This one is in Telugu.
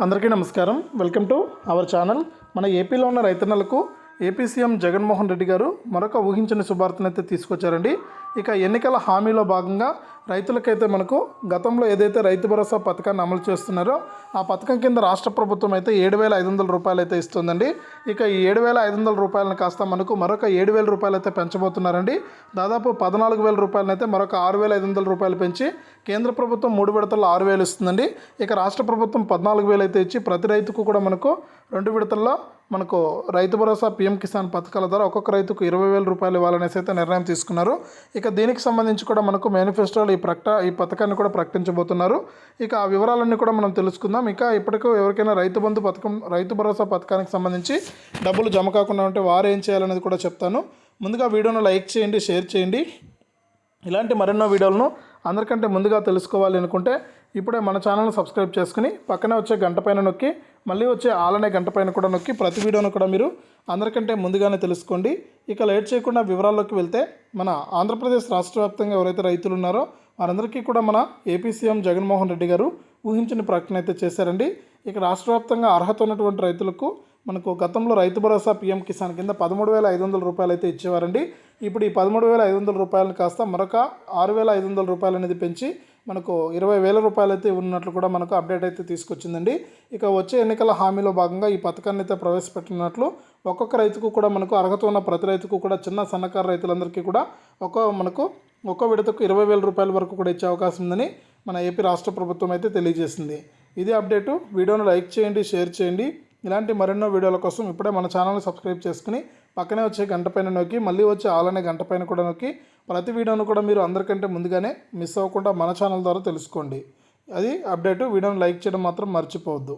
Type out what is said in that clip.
అందరికీ నమస్కారం. Welcome to our channel. మన ఏపీలో ఉన్న రైతన్నలకు ఏపీ సీఎం జగన్మోహన్ రెడ్డి గారు మరొక ఊహించని శుభార్తనైతే తీసుకొచ్చారండి. ఇక ఎన్నికల హామీలో భాగంగా రైతులకైతే మనకు గతంలో ఏదైతే రైతు భరోసా పథకాన్ని అమలు చేస్తున్నారో ఆ పథకం కింద రాష్ట్ర ప్రభుత్వం అయితే ఏడు వేల ఐదు వందల రూపాయలు అయితే ఇస్తుందండి. ఇక ఈ ఏడు వేల ఐదు వందల రూపాయలను కాస్త మనకు మరొక ఏడు వేల రూపాయలు అయితే పెంచబోతున్నారండి. దాదాపు పద్నాలుగు వేల రూపాయలను అయితే మరొక ఆరు వేల ఐదు వందల రూపాయలు పెంచి కేంద్ర ప్రభుత్వం మూడు విడతల్లో ఆరు వేలు ఇస్తుందండి. ఇక రాష్ట్ర ప్రభుత్వం పద్నాలుగు వేలు అయితే ఇచ్చి ప్రతి రైతుకు కూడా మనకు రెండు విడతల్లో మనకు రైతు భరోసా పీఎం కిసాన్ పథకాల ద్వారా ఒక్కొక్క రైతుకు ఇరవై వేల రూపాయలు ఇవ్వాలనేసి అయితే నిర్ణయం తీసుకున్నారు. ఇక దీనికి సంబంధించి కూడా మనకు మేనిఫెస్టోలో ఈ ప్రకట ఈ పథకాన్ని కూడా ప్రకటించబోతున్నారు. ఇక ఆ వివరాలన్నీ కూడా మనం తెలుసుకుందాం. ఇక ఇప్పటికూ ఎవరికైనా రైతు బంధు పథకం రైతు భరోసా పథకానికి సంబంధించి డబ్బులు జమ కాకుండా ఉంటే వారు ఏం చేయాలనేది కూడా చెప్తాను. ముందుగా వీడియోను లైక్ చేయండి షేర్ చేయండి. ఇలాంటి మరెన్నో వీడియోలను అందరికంటే ముందుగా తెలుసుకోవాలి అనుకుంటే ఇప్పుడే మన ఛానల్ని సబ్స్క్రైబ్ చేసుకుని పక్కనే వచ్చే గంట పైన నొక్కి మళ్ళీ వచ్చే ఆలనే గంట పైన కూడా నొక్కి ప్రతి వీడియోను కూడా మీరు అందరికంటే ముందుగానే తెలుసుకోండి. ఇక లేట్ చేయకుండా వివరాల్లోకి వెళ్తే మన ఆంధ్రప్రదేశ్ రాష్ట్ర వ్యాప్తంగా ఎవరైతే రైతులు ఉన్నారో వారందరికీ కూడా మన ఏపీ సీఎం జగన్మోహన్ రెడ్డి గారు ఊహించిన ప్రకటన అయితే చేశారండి. ఇక రాష్ట్ర వ్యాప్తంగా అర్హత ఉన్నటువంటి రైతులకు మనకు గతంలో రైతు భరోసా పీఎం కిసాన్ కింద పదమూడు వేల ఐదు వందల రూపాయలు అయితే ఇచ్చేవారండి. ఇప్పుడు ఈ పదమూడు వేల ఐదు వందల రూపాయలను కాస్త మరొక ఆరు వేల ఐదు వందల రూపాయలు అనేది పెంచి మనకు ఇరవై వేల రూపాయలు అయితే ఉన్నట్లు కూడా మనకు అప్డేట్ అయితే తీసుకొచ్చిందండి. ఇక వచ్చే ఎన్నికల హామీలో భాగంగా ఈ పథకాన్ని అయితే ప్రవేశపెట్టినట్లు ఒక్కొక్క రైతుకు కూడా మనకు అర్హత ఉన్న ప్రతి రైతుకు కూడా చిన్న సన్నకారు రైతులందరికీ కూడా ఒక్కో మనకు ఒక్కో విడతకు ఇరవై వేల రూపాయల వరకు కూడా ఇచ్చే అవకాశం ఉందని మన ఏపీ రాష్ట్ర ప్రభుత్వం అయితే తెలియజేసింది. ఇది అప్డేటు. వీడియోను లైక్ చేయండి షేర్ చేయండి. ఇలాంటి మరెన్నో వీడియోల కోసం ఇప్పుడే మన ఛానల్ని సబ్స్క్రైబ్ చేసుకుని పక్కనే వచ్చే గంట పైన నొక్కి మళ్ళీ వచ్చే ఆలనే గంట పైన కూడా నొక్కి ప్రతి వీడియోను కూడా మీరు అందరికంటే ముందుగానే మిస్ అవ్వకుండా మన ఛానల్ ద్వారా తెలుసుకోండి. అది అప్డేటు వీడియోని లైక్ చేయడం మాత్రం మర్చిపోవద్దు.